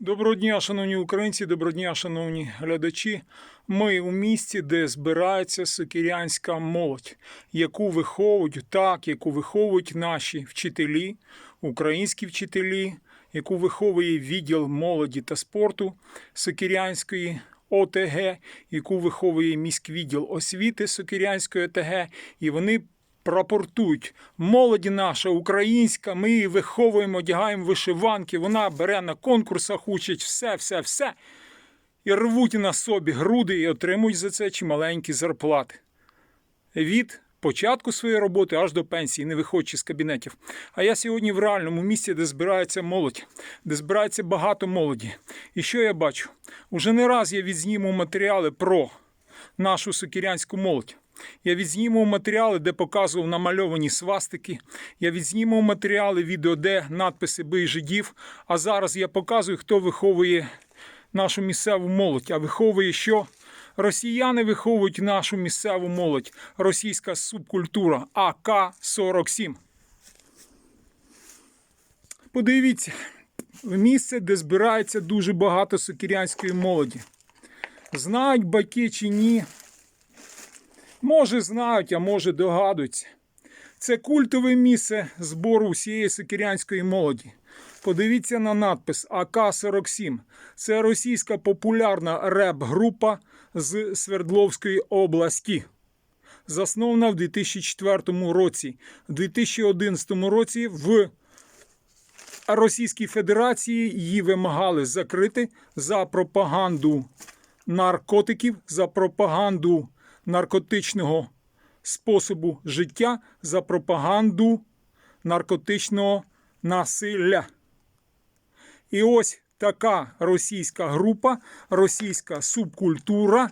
Доброго дня, шановні українці, доброго дня, шановні глядачі. Ми у місті, де збирається сокирянська молодь, яку виховують так, яку виховують наші вчителі, українські вчителі, яку виховує відділ молоді та спорту Сокирянської ОТГ, яку виховує міськвідділ освіти Сокирянської ОТГ, і вони прапортують. Молоді наша українська, ми її виховуємо, одягаємо вишиванки, вона бере на конкурсах, учить все, все, все. І рвуть на собі груди і отримують за це чималенькі зарплати. Від початку своєї роботи аж до пенсії, не виходячи з кабінетів. А я сьогодні в реальному місці, де збирається молодь, де збирається багато молоді. І що я бачу? Уже не раз я відзніму матеріали про нашу сокирянську молодь. Я відзнімав матеріали, де показував намальовані свастики. Я відзнімав матеріали, відео, де надписи «Бий жидів. А зараз я показую, хто виховує нашу місцеву молодь. А виховує що? Росіяни виховують нашу місцеву молодь. Російська субкультура АК-47. Подивіться, місце, де збирається дуже багато сокирянської молоді. Знають батьки чи ні. Може знають, а може догадуються. Це культове місце збору всієї сокирянської молоді. Подивіться на надпис АК-47. Це російська популярна реп-група з Свердловської області. Заснована в 2004 році. У 2011 році в Російській Федерації її вимагали закрити за пропаганду наркотиків, за пропаганду наркотичного способу життя, за пропаганду наркотичного насилля. І ось така російська група, російська субкультура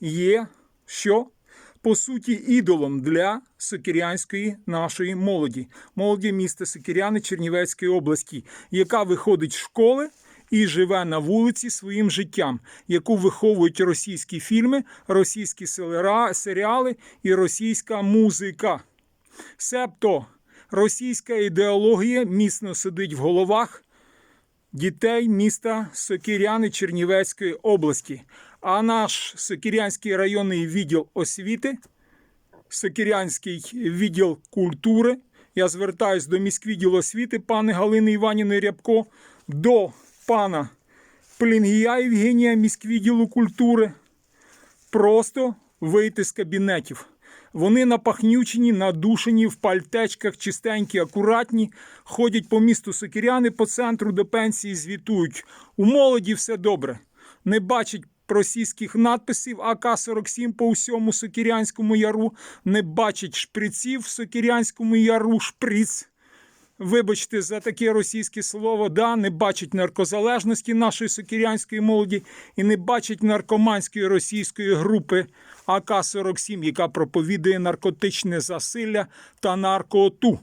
є, що по суті ідолом для сокирянської нашої молоді, молоді міста Сокиряни Чернівецької області, яка виходить з школи і живе на вулиці своїм життям, яку виховують російські фільми, російські серіали і російська музика. Себто російська ідеологія міцно сидить в головах дітей міста Сокиряни Чернівецької області. А наш Сокирянський районний відділ освіти, Сокирянський відділ культури. Я звертаюсь до міськвідділу освіти пани Галини Іванівни Рябко, до пана Плінгія Євгенія міськвідділу культури. Просто вийти з кабінетів. Вони напахнючені, надушені в пальтечках, чистенькі, акуратні, ходять по місту сокиряни по центру до пенсії, звітують. У молоді все добре. Не бачать російських надписів АК-47 по всьому Сокирянському яру, не бачать шприців в Сокирянському яру, шприц. Вибачте за таке російське слово, да, не бачать наркозалежності нашої сокирянської молоді і не бачать наркоманської російської групи АК-47, яка проповідує наркотичне засилля та наркоту.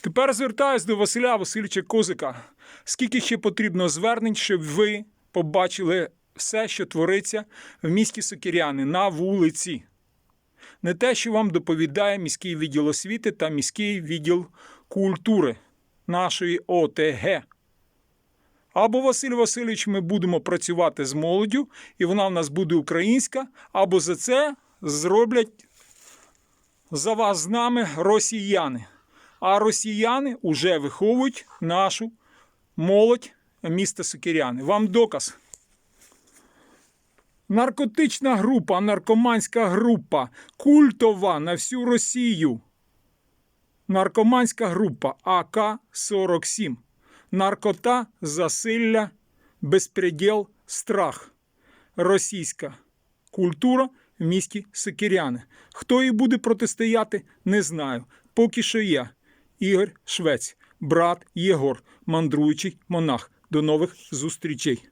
Тепер звертаюсь до Василя Васильовича Козика. Скільки ще потрібно звернень, щоб ви побачили все, що твориться в місті Сокиряни на вулиці? Не те, що вам доповідає міський відділ освіти та міський відділ культури нашої ОТГ. Або Василь Васильович, ми будемо працювати з молоддю, і вона в нас буде українська, або за це зроблять за вас з нами росіяни. А росіяни вже виховують нашу молодь міста Сокиряни. Вам доказ. Наркотична група, наркоманська група, культова на всю Росію. Наркоманська група АК-47. Наркота, засилля, безпреділ, страх. Російська культура в місті Сокиряни. Хто їй буде протистояти, не знаю. Поки що я, Ігор Швець, брат Єгор, мандруючий монах. До нових зустрічей.